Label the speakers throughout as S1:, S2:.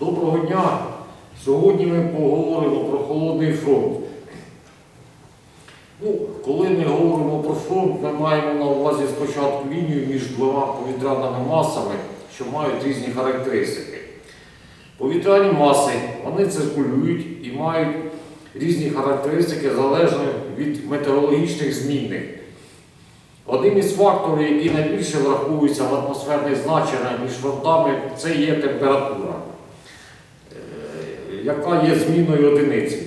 S1: Доброго дня! Сьогодні ми поговоримо про холодний фронт. Ну, коли ми говоримо про фронт, ми маємо на увазі спочатку лінію між двома повітряними масами, що мають різні характеристики. Повітряні маси вони циркулюють і мають різні характеристики залежно від метеорологічних змінних. Одним із факторів, який найбільше враховується в атмосферних значеннях між фронтами, це є температура, яка є змінною одиниці.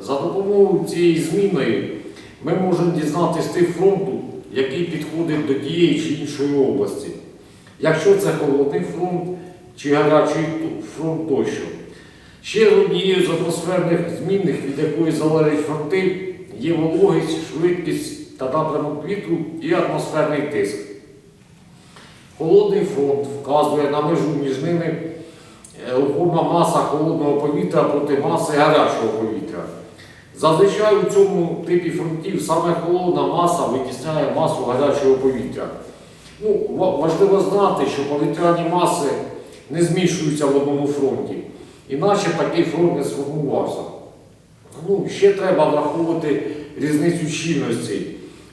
S1: За допомогою цієї зміни ми можемо дізнатися тип фронту, який підходить до тієї чи іншої області. Якщо це холодний фронт чи гарячий фронт тощо. Ще однією з атмосферних змінних, від якої залежать фронти, є вологість, швидкість та напрямок вітру і атмосферний тиск. Холодний фронт вказує на межу між ними е, рухома маса холодного повітря проти маси гарячого повітря. Зазвичай у цьому типі фронтів саме холодна маса витісняє масу гарячого повітря. Ну, важливо знати, що повітряні маси не змішуються в одному фронті, іначе такий фронт не сформувався. Ну, ще треба враховувати різницю щільності.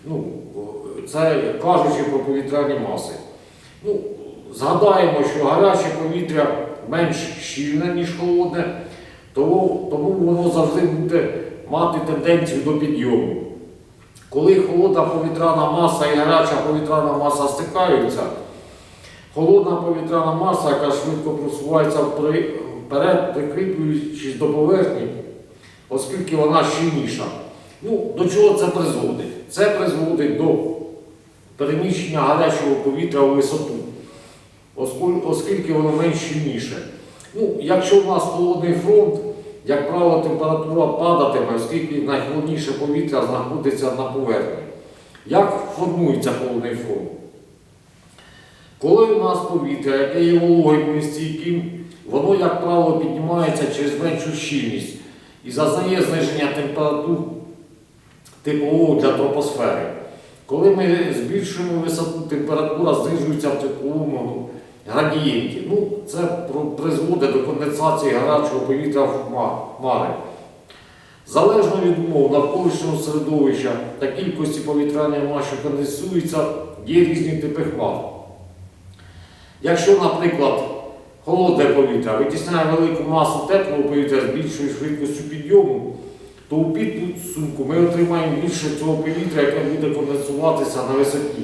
S1: Ну, це кажучи про повітряні маси. Ну, згадаємо, що гаряче повітря менш щільне, ніж холодне, тому, тому воно завжди буде мати тенденцію до підйому. Коли холодна повітряна маса і гаряча повітряна маса стикаються, холодна повітряна маса, яка швидко просувається вперед, прикріплюючись до поверхні, оскільки вона щільніша. Ну, до чого це призводить? Це призводить до переміщення гарячого повітря у висоту, оскільки воно менш щільніше. Ну, якщо у нас холодний фронт, як правило, температура падатиме, оскільки найхолодніше повітря знаходиться на поверхні. Як формується холодний фронт? Коли у нас повітря, яке є вологим і стійким, воно, як правило, піднімається через меншу щільність і зазнає зниження температур теплового для тропосфери. Коли ми збільшуємо висоту, температура знижується в тепловому градієнті. Ну, це призводить до конденсації гарячого повітря в хма- хмари. Залежно від умов навколишнього середовища та кількості повітряної маси, що конденсується, є різні типи хмар. Якщо, наприклад, холодне повітря витісняє велику масу теплого повітря з більшою швидкістю підйому, то у підсумку ми отримаємо більше цього повітря, яке буде конденсуватися на висоті.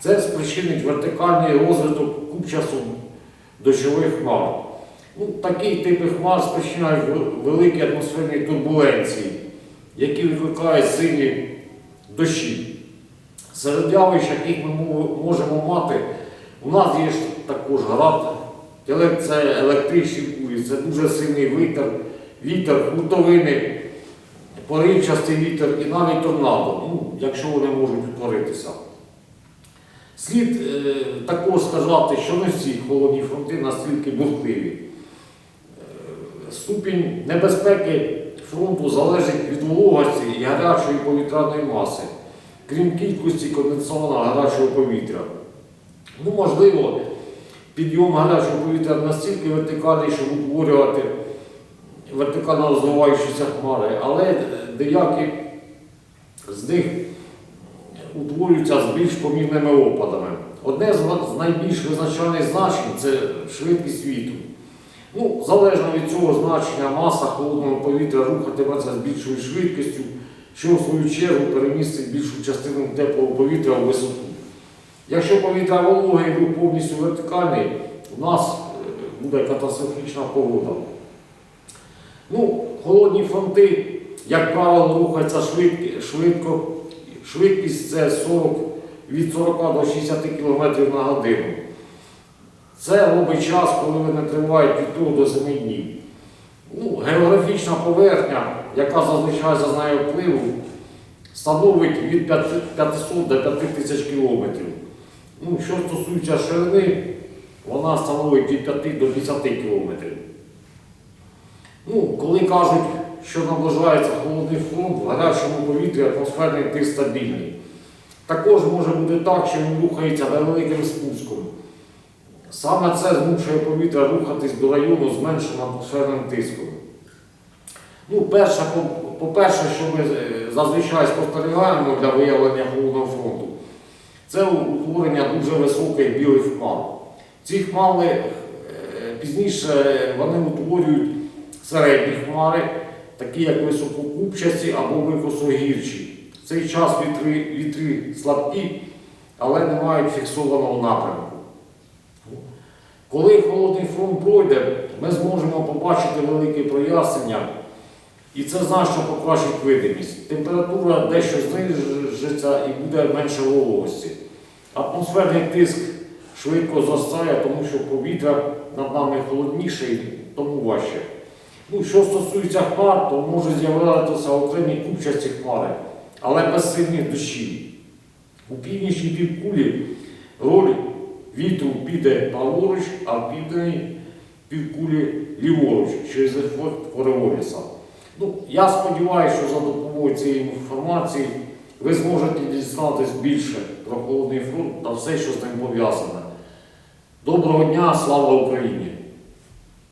S1: Це спричинить вертикальний розвиток купчасу дощових хмар. Ну, такі типи хмар спричиняють великі атмосферні турбуленції, які викликають сильні дощі. Серед явищ, яких ми можемо мати, у нас є також град, це електричні бурі, це дуже сильний вітер, вітер, хуртовини, поривчастий вітер і навіть торнадо, ну, якщо вони можуть утворитися. Слід е, також сказати, що не всі холодні фронти настільки бурхливі. Е, Ступінь небезпеки фронту залежить від вологості і гарячої повітряної маси, крім кількості конденсованого гарячого повітря. Ну, можливо, підйом гарячого повітря настільки вертикальний, щоб утворювати вертикально розвиваючіся хмари, але деякі з них утворюються з більш помірними опадами. Одне з найбільш визначальних значень це швидкість вітру. Ну, залежно від цього значення, маса холодного повітря рухатиметься з більшою швидкістю, що в свою чергу перемістить більшу частину теплого повітря у висоту. Якщо повітря вологе і рух повністю вертикальний, у нас е, буде катастрофічна погода. Ну, холодні фронти, як правило, рухаються швидко. Швидкість це 40, від 40 до 60 км на годину. Це робить час, коли вони тривають від 3 до 7 днів. Ну, географічна поверхня, яка зазвичай зазнає впливу, становить від 500 до 5 тисяч кілометрів. Ну, що стосується ширини, вона становить від 5 до 10 кілометрів. Ну, коли кажуть, що наближається холодний фронт, в гарячому повітрі атмосферний тиск стабільний. Також може бути так, що він рухається невеликим спуском. Саме це змушує повітря рухатись до району з меншим атмосферним тиском. Ну, перше, по- по-перше, що ми е, зазвичай спостерігаємо для виявлення холодного фронту, це утворення дуже високих білих хмар. Ці хмари е, пізніше вони утворюють середні хмари, такі як висококупчасті або викосогірчі. В цей час вітри, вітри слабкі, але не мають фіксованого напрямку. Коли холодний фронт пройде, ми зможемо побачити велике прояснення, і це значно покращить видимість. Температура дещо знижиться і буде менше вологості. Атмосферний тиск швидко зростає, тому що повітря над нами холодніше тому важче. Ну, що стосується хмар, то можуть з'являтися окремі купчасті хмари, але без сильних дощів. У північній півкулі роль вітру піде праворуч, а в південній півкулі ліворуч через ефект Кореволіса. Ну, я сподіваюся, що за допомогою цієї інформації ви зможете дізнатися більше про холодний фронт та все, що з ним пов'язане. Доброго дня, слава Україні!